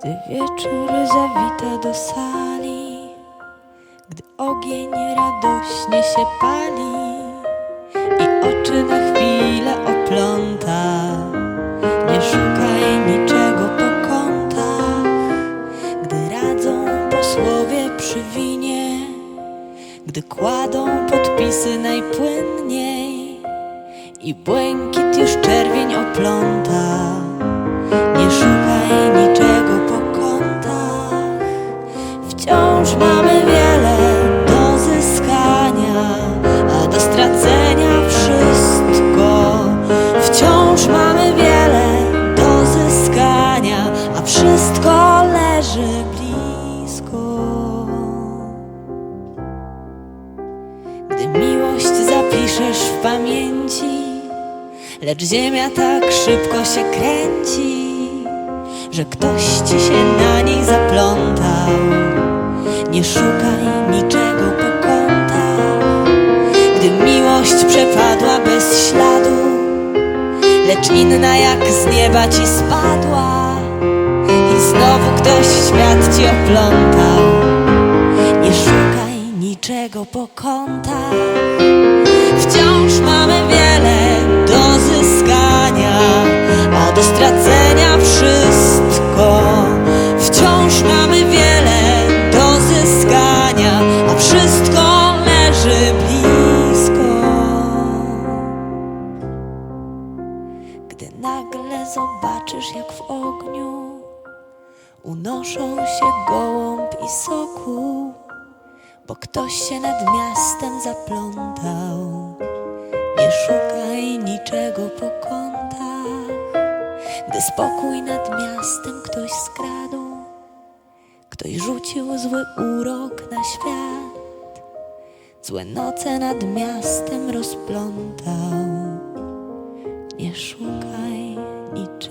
Gdy wieczór zawita do sali, gdy ogień radośnie się pali i oczy na chwilę opląta, nie szukaj niczego po kątach, gdy radzą posłowie przy winie, gdy kładą podpisy najpłynniej i błękit już czerwień opląta. Do stracenia wszystko. Wciąż mamy wiele do zyskania, a wszystko leży blisko. Gdy miłość zapiszesz w pamięci, lecz ziemia tak szybko się kręci, że ktoś ci się na niej zaplątał. Nie szukaj niczego lecz inna jak z nieba ci spadła i znowu ktoś świat ci oplątał. Nie szukaj niczego po kątach. Gdy nagle zobaczysz, jak w ogniu unoszą się gołąb i sokół bo ktoś się nad miastem zaplątał. Nie szukaj niczego po kątach, gdy spokój nad miastem ktoś skradł. Ktoś rzucił zły urok na świat, złe noce nad miastem rozplątał. Nie szukaj niczego.